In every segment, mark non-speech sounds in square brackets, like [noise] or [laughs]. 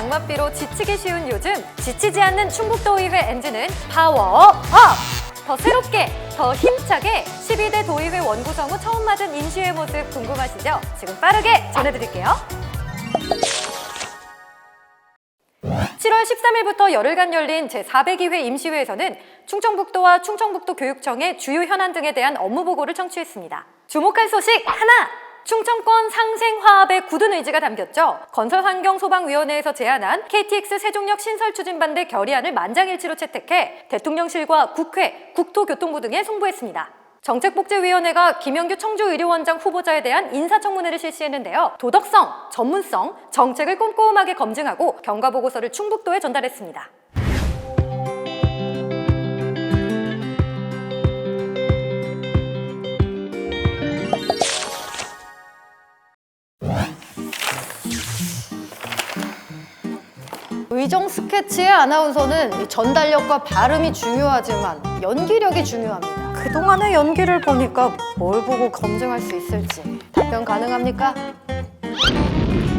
장맛비로 지치기 쉬운 요즘 지치지 않는 충북도의회 엔진은 파워업! 더 새롭게, 더 힘차게 12대 도의회 원구성 후 처음 맞은 임시회 모습 궁금하시죠? 지금 빠르게 전해드릴게요. 7월 13일부터 열흘간 열린 제402회 임시회에서는 충청북도와 충청북도 교육청의 주요 현안 등에 대한 업무 보고를 청취했습니다. 주목할 소식 하나! 충청권 상생화합의 굳은 의지가 담겼죠. 건설환경소방위원회에서 제안한 KTX 세종역 신설 추진 반대 결의안을 만장일치로 채택해 대통령실과 국회, 국토교통부 등에 송부했습니다. 정책복지위원회가 김영규 청주의료원장 후보자에 대한 인사청문회를 실시했는데요. 도덕성, 전문성, 정책을 꼼꼼하게 검증하고 경과보고서를 충북도에 전달했습니다. 의정 스케치의 아나운서는 이 전달력과 발음이 중요하지만 연기력이 중요합니다. 그동안의 연기를 보니까 뭘 보고 검증할 수 있을지 답변 가능합니까?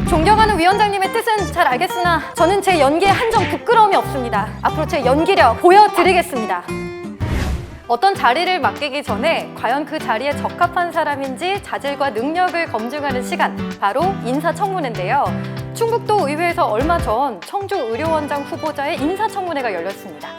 존경하는 위원장님의 뜻은 잘 알겠으나 저는 제 연기에 한 점 부끄러움이 없습니다. 앞으로 제 연기력 보여드리겠습니다. 어떤 자리를 맡기기 전에 과연 그 자리에 적합한 사람인지 자질과 능력을 검증하는 시간, 바로 인사청문회인데요. 충북도 의회에서 얼마 전 청주 의료원장 후보자의 인사청문회가 열렸습니다.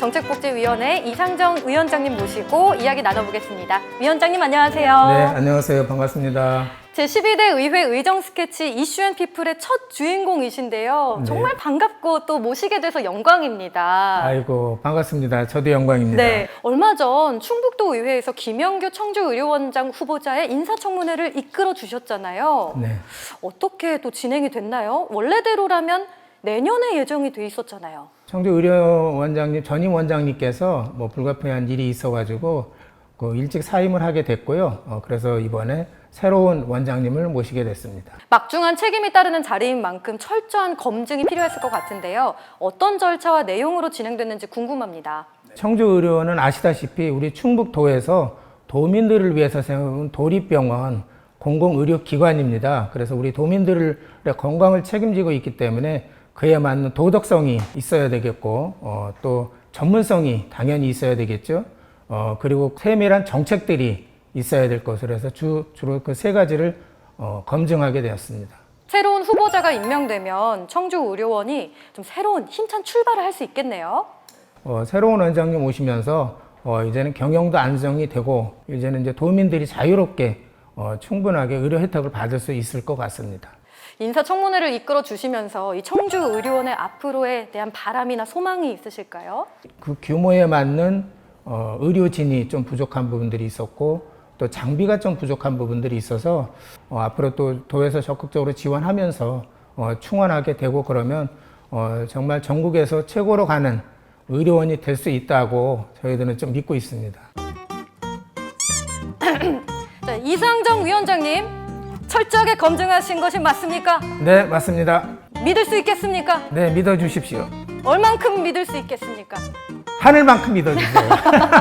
정책복지위원회 이상정 위원장님 모시고 이야기 나눠보겠습니다. 위원장님 안녕하세요. 네, 안녕하세요. 반갑습니다. 제12대 의회 의정 스케치 이슈앤 피플의 첫 주인공이신데요. 네. 정말 반갑고 또 모시게 돼서 영광입니다. 아이고, 반갑습니다. 저도 영광입니다. 네, 얼마 전 충북도 의회에서 김영규 청주의료원장 후보자의 인사청문회를 이끌어 주셨잖아요. 네. 어떻게 또 진행이 됐나요? 원래대로라면 내년에 예정이 돼 있었잖아요. 청주 의료 원장님, 전임 원장님께서 뭐 불가피한 일이 있어가지고 그 일찍 사임을 하게 됐고요. 어, 그래서 이번에 새로운 원장님을 모시게 됐습니다. 막중한 책임이 따르는 자리인 만큼 철저한 검증이 필요했을 것 같은데요. 어떤 절차와 내용으로 진행됐는지 궁금합니다. 청주 의료원은 아시다시피 우리 충북도에서 도민들을 위해서 세운 도립병원 공공의료기관입니다. 그래서 우리 도민들의 건강을 책임지고 있기 때문에 그에 맞는 도덕성이 있어야 되겠고 어, 또 전문성이 당연히 있어야 되겠죠. 어, 그리고 세밀한 정책들이 있어야 될 것으로 해서 주, 주로 그 세 가지를 어, 검증하게 되었습니다. 새로운 후보자가 임명되면 청주 의료원이 좀 새로운 힘찬 출발을 할 수 있겠네요. 어, 새로운 원장님 오시면서 어, 이제는 경영도 안정이 되고 이제는 이제 도민들이 자유롭게 어, 충분하게 의료 혜택을 받을 수 있을 것 같습니다. 인사청문회를 이끌어 주시면서 이 청주 의료원의 앞으로에 대한 바람이나 소망이 있으실까요? 그 규모에 맞는 어, 의료진이 좀 부족한 부분들이 있었고 또 장비가 좀 부족한 부분들이 있어서 어, 앞으로 또 도에서 적극적으로 지원하면서 어, 충원하게 되고 그러면 어, 정말 전국에서 최고로 가는 의료원이 될 수 있다고 저희들은 좀 믿고 있습니다. 자, 이상정 위원장님, 철저하게 검증하신 것이 맞습니까? 네, 맞습니다. 믿을 수 있겠습니까? 네, 믿어주십시오. 얼만큼 믿을 수 있겠습니까? 하늘만큼 믿어주세요.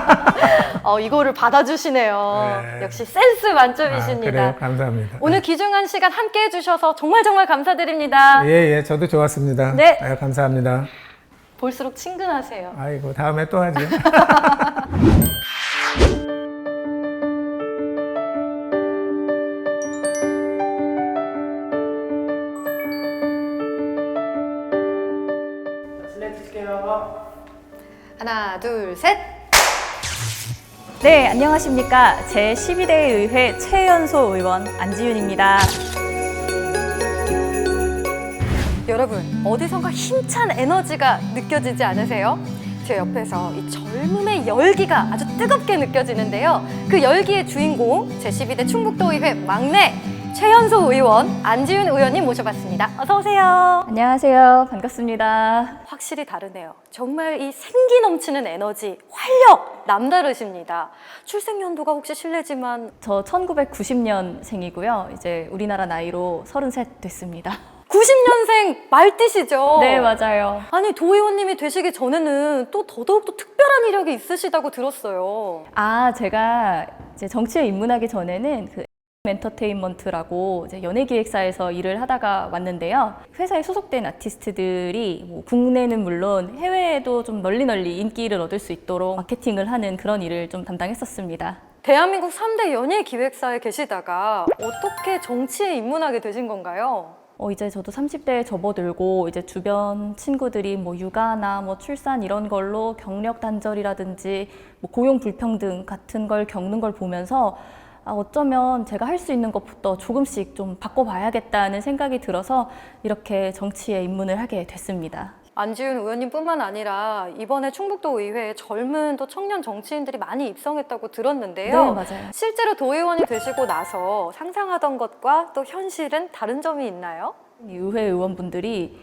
[laughs] 어, 이거를 받아주시네요. 네. 역시 센스 아, 만점이십니다. 그래요, 감사합니다. 오늘 귀중한 시간 함께 해주셔서 정말 정말 감사드립니다. 예, 예, 저도 좋았습니다. 네. 아유, 감사합니다. 볼수록 친근하세요. 아이고, 다음에 또 하죠. [laughs] 하나, 둘, 셋. 네, 안녕하십니까. 제 12대 의회 최연소 의원 안지윤입니다. 여러분, 어디선가 힘찬 에너지가 느껴지지 않으세요? 제 옆에서 이 젊음의 열기가 아주 뜨겁게 느껴지는데요. 그 열기의 주인공, 제12대 충북도의회 막내 최연소 의원 안지윤 의원님 모셔봤습니다. 어서 오세요. 안녕하세요. 반갑습니다. 확실히 다르네요. 정말 이 생기 넘치는 에너지, 활력 남다르십니다. 출생 연도가 혹시 실례지만 저 1990년생이고요. 이제 우리나라 나이로 33 됐습니다. 90년생 말띠시죠? 네, 맞아요. 아니 도의원님이 되시기 전에는 또 더더욱 또 특별한 이력이 있으시다고 들었어요. 아, 제가 이제 정치에 입문하기 전에는 그 엔터테인먼트라고 이제 연예 기획사에서 일을 하다가 왔는데요. 회사에 소속된 아티스트들이 뭐 국내는 물론 해외에도 좀 널리 널리 인기를 얻을 수 있도록 마케팅을 하는 그런 일을 좀 담당했었습니다. 대한민국 3대 연예 기획사에 계시다가 어떻게 정치에 입문하게 되신 건가요? 어, 이제 저도 30대에 접어들고 이제 주변 친구들이 뭐 육아나 뭐 출산 이런 걸로 경력 단절이라든지 뭐 고용 불평등 같은 걸 겪는 걸 보면서 아, 어쩌면 제가 할 수 있는 것부터 조금씩 좀 바꿔봐야겠다는 생각이 들어서 이렇게 정치에 입문을 하게 됐습니다. 안지훈 의원님뿐만 아니라 이번에 충북도 의회에 젊은 또 청년 정치인들이 많이 입성했다고 들었는데요. 네, 맞아요. 실제로 도의원이 되시고 나서 상상하던 것과 또 현실은 다른 점이 있나요? 이 의회 의원분들이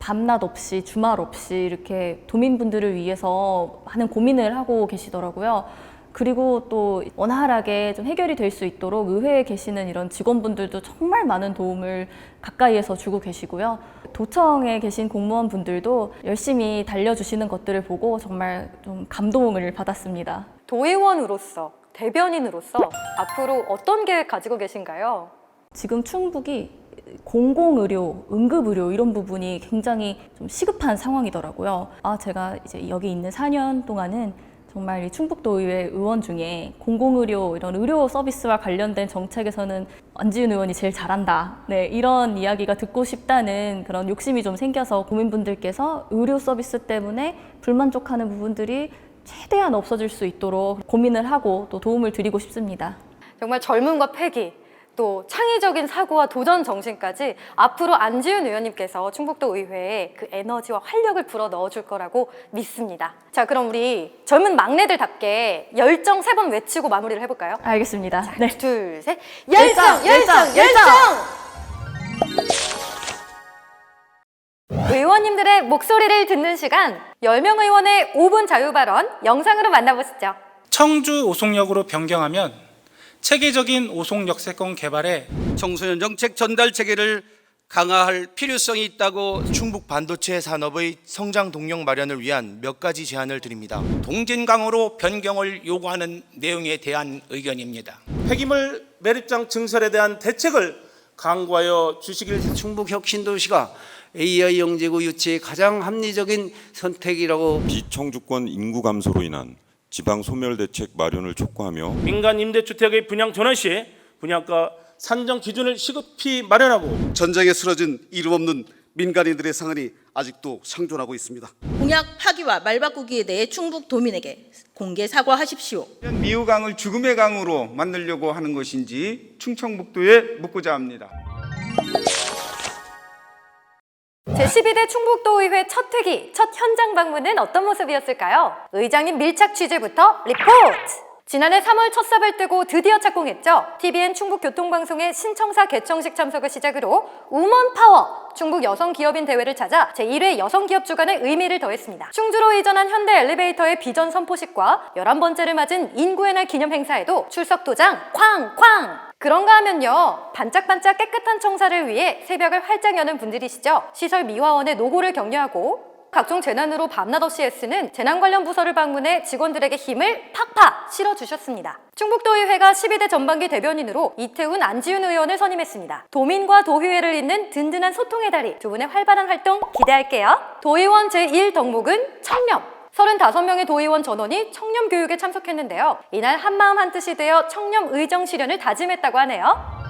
밤낮 없이 주말 없이 이렇게 도민분들을 위해서 많은 고민을 하고 계시더라고요. 그리고 또 원활하게 좀 해결이 될 수 있도록 의회에 계시는 이런 직원분들도 정말 많은 도움을 가까이에서 주고 계시고요. 도청에 계신 공무원분들도 열심히 달려주시는 것들을 보고 정말 좀 감동을 받았습니다. 도의원으로서 대변인으로서 앞으로 어떤 계획 가지고 계신가요? 지금 충북이 공공의료, 응급의료 이런 부분이 굉장히 좀 시급한 상황이더라고요. 아, 제가 이제 여기 있는 4년 동안은 정말 이 충북도의회 의원 중에 공공의료 이런 의료 서비스와 관련된 정책에서는 안지훈 의원이 제일 잘한다. 네, 이런 이야기가 듣고 싶다는 그런 욕심이 좀 생겨서 국민분들께서 의료 서비스 때문에 불만족하는 부분들이 최대한 없어질 수 있도록 고민을 하고 또 도움을 드리고 싶습니다. 정말 젊음과 패기, 또 창의적인 사고와 도전 정신까지 앞으로 안지훈 의원님께서 충북도 의회에 그 에너지와 활력을 불어 넣어줄 거라고 믿습니다. 자, 그럼 우리 젊은 막내들답게 열정 세 번 외치고 마무리를 해볼까요? 알겠습니다. 네. 둘, 셋. 열정, 열정, 열정! 의원님들의 목소리를 듣는 시간, 10명 의원의 5분 자유발언 영상으로 만나보시죠. 청주 오송역으로 변경하면 체계적인 오송 역세권 개발에 청소년 정책 전달 체계를 강화할 필요성이 있다고 충북 반도체 산업의 성장 동력 마련을 위한 몇 가지 제안을 드립니다. 동진강으로 변경을 요구하는 내용에 대한 의견입니다. 폐기물 매립장 증설에 대한 대책을 강구하여 주시길 충북 혁신도시가 AI 영재구 유치의 가장 합리적인 선택이라고 비청주권 인구 감소로 인한 지방 소멸 대책 마련을 촉구하며 민간 임대주택의 분양 전환 시 분양가 산정 기준을 시급히 마련하고 전쟁에 쓰러진 이름 없는 민간인들의 상흔이 아직도 상존하고 있습니다. 공약 파기와 말바꾸기에 대해 충북 도민에게 공개 사과하십시오. 미우강을 죽음의 강으로 만들려고 하는 것인지 충청북도에 묻고자 합니다. 제12대 충북도의회 첫 회기, 첫 현장 방문은 어떤 모습이었을까요? 의장님 밀착 취재부터 리포트! 지난해 3월 첫 삽을 뜨고 드디어 착공했죠. TVN 충북교통방송의 신청사 개청식 참석을 시작으로 우먼 파워 충북 여성 기업인 대회를 찾아 제1회 여성 기업 주간의 의미를 더했습니다. 충주로 이전한 현대 엘리베이터의 비전 선포식과 11번째를 맞은 인구의 날 기념 행사에도 출석 도장 쾅쾅! 그런가 하면요. 반짝반짝 깨끗한 청사를 위해 새벽을 활짝 여는 분들이시죠. 시설 미화원의 노고를 격려하고 각종 재난으로 밤낮 없이 애쓰는 재난 관련 부서를 방문해 직원들에게 힘을 팍팍 실어주셨습니다. 충북도의회가 12대 전반기 대변인으로 이태훈 안지훈 의원을 선임했습니다. 도민과 도의회를 잇는 든든한 소통의 다리 두 분의 활발한 활동 기대할게요. 도의원 제1덕목은 청렴. 35명의 도의원 전원이 청렴 교육에 참석했는데요. 이날 한마음 한뜻이 되어 청렴 의정 실현을 다짐했다고 하네요.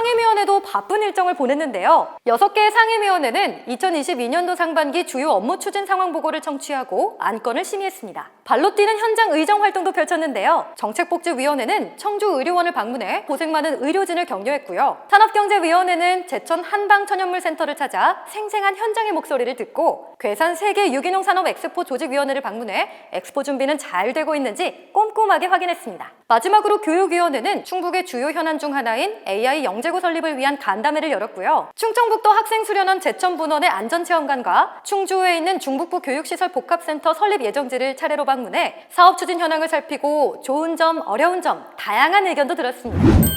상임위원회도 바쁜 일정을 보냈는데요. 6개의 상임위원회는 2022년도 상반기 주요 업무 추진 상황 보고를 청취하고 안건을 심의했습니다. 발로 뛰는 현장 의정 활동도 펼쳤는데요. 정책복지위원회는 청주 의료원을 방문해 고생 많은 의료진을 격려했고요. 산업경제위원회는 제천 한방천연물센터를 찾아 생생한 현장의 목소리를 듣고 괴산 세계 유기농 산업 엑스포 조직위원회를 방문해 엑스포 준비는 잘 되고 있는지 꼼꼼하게 확인했습니다. 마지막으로 교육위원회는 충북의 주요 현안 중 하나인 AI 영재고 설립을 위한 간담회를 열었고요. 충청북도 학생수련원 제천분원의 안전체험관과 충주에 있는 중북부 교육시설 복합센터 설립 예정지를 차례로 방문 해 사업 추진 현황을 살피고 좋은 점, 어려운 점, 다양한 의견도 들었습니다.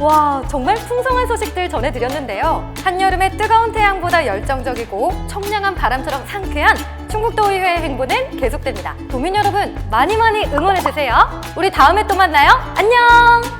와, 정말 풍성한 소식들 전해드렸는데요. 한여름의 뜨거운 태양보다 열정적이고 청량한 바람처럼 상쾌한 충북도의회 행보는 계속됩니다. 도민 여러분, 많이 많이 응원해주세요. 우리 다음에 또 만나요. 안녕!